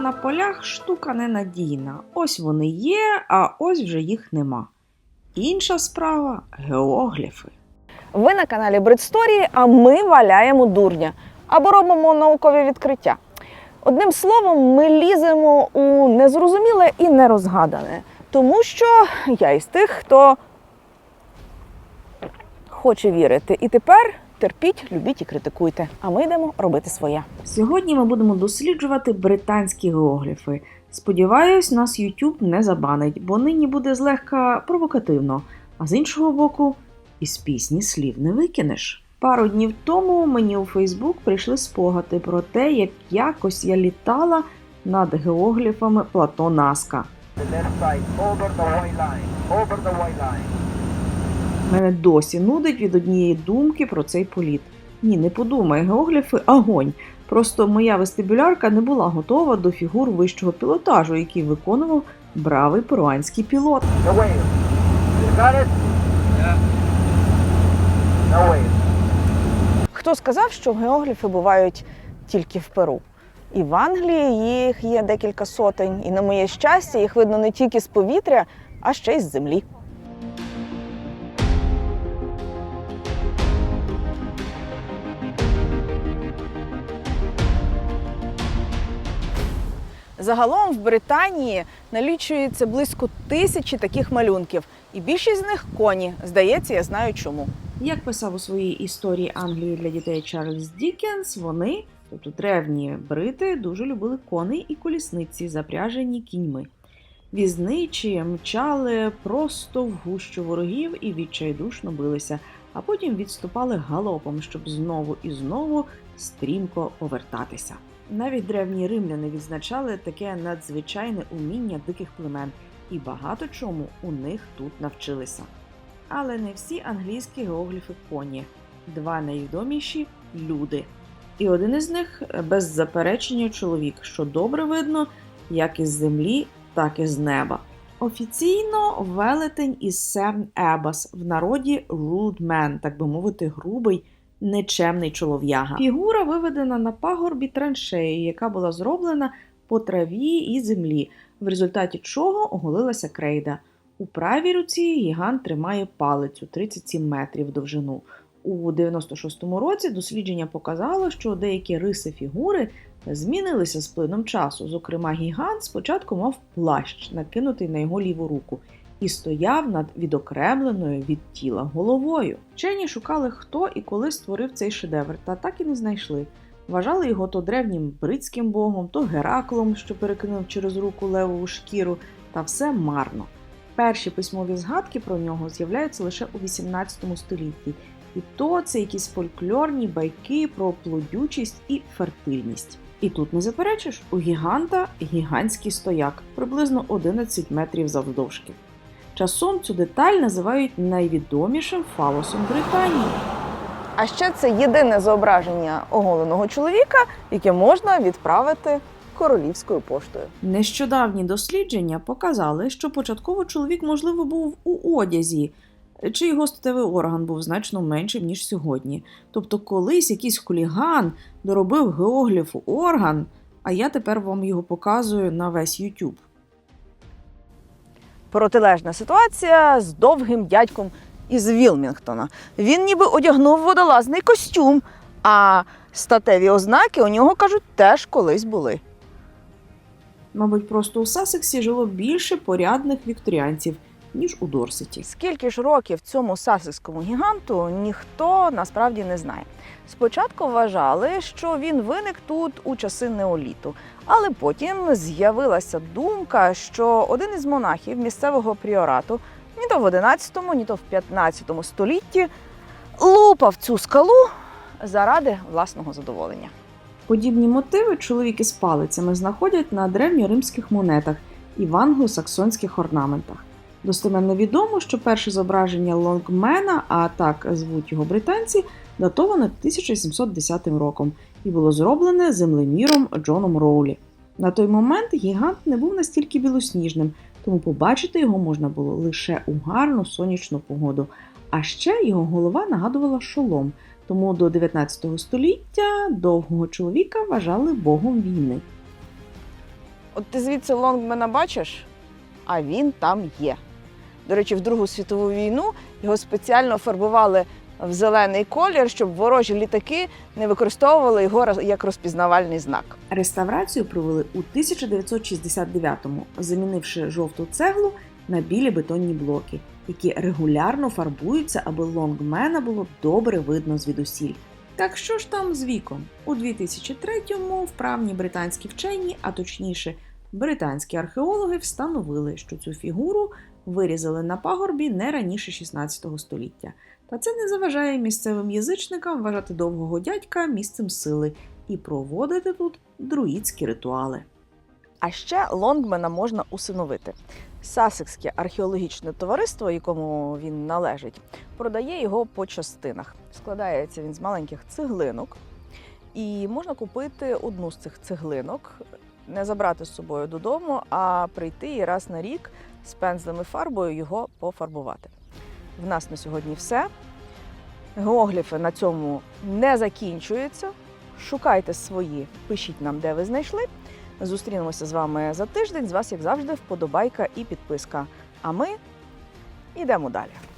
на полях штука ненадійна. Ось вони є, а ось вже їх нема. Інша справа геогліфи. Ви на каналі Бридсторії, а ми валяємо дурня або робимо наукові відкриття. Одним словом, ми ліземо у незрозуміле і нерозгадане, тому що я із тих, хто хоче вірити. І тепер терпіть, любіть і критикуйте. А ми йдемо робити своє. Сьогодні ми будемо досліджувати британські геогліфи. Сподіваюсь, нас YouTube не забанить, бо нині буде злегка провокативно. А з іншого боку, із пісні слів не викинеш. Пару днів тому мені у Фейсбук прийшли спогади про те, як якось я літала над геогліфами плато Наска. the left side, over the white line, over the white line. Мене досі нудить від однієї думки про цей політ. Ні, не подумай, геогліфи огонь. Просто моя вестибулярка не була готова до фігур вищого пілотажу, який виконував бравий перуанський пілот. Yeah. No. Хто сказав, що геогліфи бувають тільки в Перу? І в Англії їх є декілька сотень, і на моє щастя, їх видно не тільки з повітря, а ще й з землі. Загалом в Британії налічується близько тисячі таких малюнків, і більшість з них коні. Здається, я знаю чому. Як писав у своїй історії Англії для дітей Чарльз Дікенс, вони, тобто древні брити, дуже любили коней і колісниці, запряжені кіньми. Візничі мчали просто в гущу ворогів і відчайдушно билися, а потім відступали галопом, щоб знову і знову стрімко повертатися. Навіть древні римляни відзначали таке надзвичайне уміння диких племен, і багато чому у них тут навчилися. Але не всі англійські геогліфи коні. Два найвідоміші люди. І один із них без заперечення чоловік, що добре видно як із землі, так і з неба. Офіційно велетень із Серн Ебас, в народі man, так би мовити, грубий, нечемний чолов'яга. Фігура виведена на пагорбі траншеї, яка була зроблена по траві і землі, в результаті чого оголилася крейда. У правій руці гігант тримає палицю 37 метрів довжину. У 96-му році дослідження показало, що деякі риси фігури змінилися з плином часу. Зокрема, гігант спочатку мав плащ, накинутий на його ліву руку, і стояв над відокремленою від тіла головою. Вчені шукали, хто і коли створив цей шедевр, та так і не знайшли. Вважали його то древнім бритським богом, то Гераклом, що перекинув через руку левову шкіру, та все марно. Перші письмові згадки про нього з'являються лише у 18 столітті, і то це якісь фольклорні байки про плодючість і фертильність. І тут не заперечиш, у гіганта гігантський стояк, приблизно 11 метрів завдовжки. Часом цю деталь називають найвідомішим фалосом Британії. А ще це єдине зображення оголеного чоловіка, яке можна відправити королівською поштою. Нещодавні дослідження показали, що початково чоловік, можливо, був у одязі, чи його статевий орган був значно меншим, ніж сьогодні. Тобто, колись якийсь хуліган доробив геогліфу орган, а я тепер вам його показую на весь YouTube. Протилежна ситуація з довгим дядьком із Вілмінгтона. Він ніби одягнув водолазний костюм, а статеві ознаки у нього кажуть теж колись були. Мабуть, просто у Сасексі жило більше порядних вікторіанців, ніж у Дорсеті. Скільки ж років цьому сасекському гіганту ніхто насправді не знає. Спочатку вважали, що він виник тут у часи неоліту, але потім з'явилася думка, що один із монахів місцевого пріорату ні то в 11, ні то в 15 столітті лупав цю скалу заради власного задоволення. Подібні мотиви чоловіки з палицями знаходять на древньоримських монетах і в англосаксонських орнаментах. Достеменно відомо, що перше зображення лонгмена, а так звуть його британці, датоване 1710 роком і було зроблене землеміром Джоном Роулі. На той момент гігант не був настільки білосніжним, тому побачити його можна було лише у гарну сонячну погоду. А ще його голова нагадувала шолом, тому до 19 століття довгого чоловіка вважали богом війни. От ти звідси Лонгмена бачиш, а він там є. До речі, в Другу світову війну його спеціально фарбували в зелений колір, щоб ворожі літаки не використовували його як розпізнавальний знак. Реставрацію провели у 1969-му, замінивши жовту цеглу на білі бетонні блоки, які регулярно фарбуються, аби лонгмена було добре видно звідусіль. Так що ж там з віком? У 2003-му вправні британські вчені, а точніше, британські археологи, встановили, що цю фігуру вирізали на пагорбі не раніше 16 століття. Та це не заважає місцевим язичникам вважати довгого дядька місцем сили і проводити тут друїдські ритуали. А ще Лонгмена можна усиновити. Сасекське археологічне товариство, якому він належить, продає його по частинах. Складається він з маленьких цеглинок, і можна купити одну з цих цеглинок, не забрати з собою додому, а прийти і раз на рік з пензлем і фарбою його пофарбувати. В нас на сьогодні все. Геогліфи на цьому не закінчуються. Шукайте свої, пишіть нам, де ви знайшли. Зустрінемося з вами за тиждень. З вас, як завжди, вподобайка і підписка. А ми йдемо далі.